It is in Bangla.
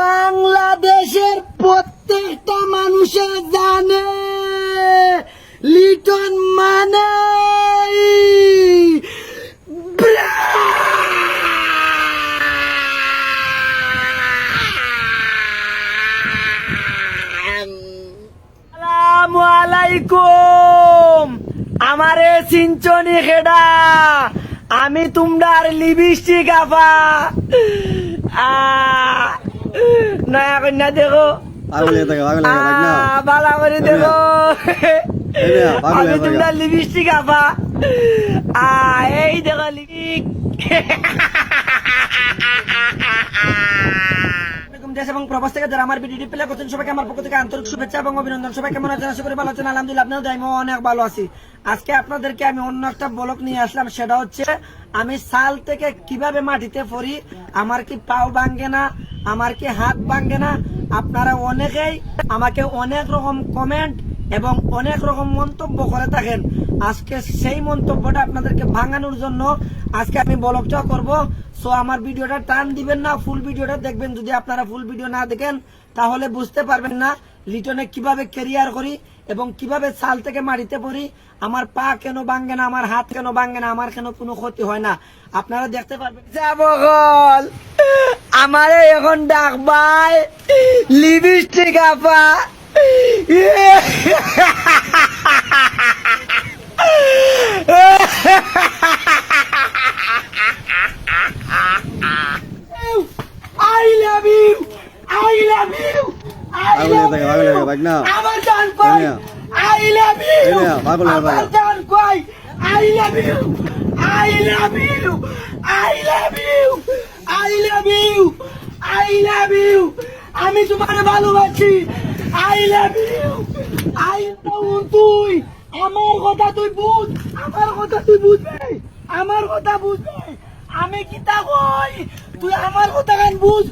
বাংলাদেশের প্রত্যেকটা মানুষের জানে লিটন মানে আমারে সিঞ্চনি খেডা। আমি তোমরার লিপস্টিক আফা। আ, নয়া কন্যা দেখো। পাগল থাকে পাগল থাকে না আ, ভালো করে দেখো। এই মেয়া, পাগল আমি তোমরা লিপস্টিক আফা এই দেখো লিপস্টিক দেশ এবং প্রবাস থেকে যারা আমার ভিডিওটি প্লে করছেন সবাইকে আমার পক্ষ থেকে আন্তরিক শুভেচ্ছা এবং অভিনন্দন। সবাই কেমন আছেন আশা করি ভালো আছেন। আলহামদুলিল্লাহ আপনাদের আমি অনেক ভালো আছি। আজকে আপনাদেরকে আমি অন্য একটা ব্লক নিয়ে আসলাম সেটা হচ্ছে আমি সাল থেকে কীভাবে মাটিতে পড়ি আমার কি পাও ভাঙ্গে না আমার কি হাত ভাঙ্গে না। আপনারা অনেকেই আমাকে অনেক রকম কমেন্ট এবং অনেক রকম মন্তব্য করে থাকেন। আজকে সেই মন্তব্যটা আপনাদেরকে ভাঙানোর জন্য আজকে আমি ব্লগটা করব। সো আমার ভিডিওটা টান দিবেন না ফুল ভিডিওটা দেখবেন। যদি আপনারা ফুল ভিডিও না দেখেন, তাহলে বুঝতে পারবেন না লিটনে কীভাবে কেরিয়ার করি এবং কীভাবে সাল থেকে মাটিতে পড়ি। আমার পা কেন ভাঙ্গে না, আমার হাত কেন ভাঙ্গে না, আমার কেন কোনো ক্ষতি হয় না। আপনারা দেখতে পারবেন। যাবগল আমারে এখন ডাকবাই লিপস্টিক আপা আমার জান. এই মেয়া, পাগল হয়ে আমার থাকে। জান কই I love you. I love you. I love you. Love you. আমি তোমার ভালোবাসি। I you. I know তুই। আমার কথা তুই বুঝ। আমার কথা তুই বুঝবে? আমার কথা বুঝবে? আমি কি তা কই তুই আমার কথা কেন বুঝ?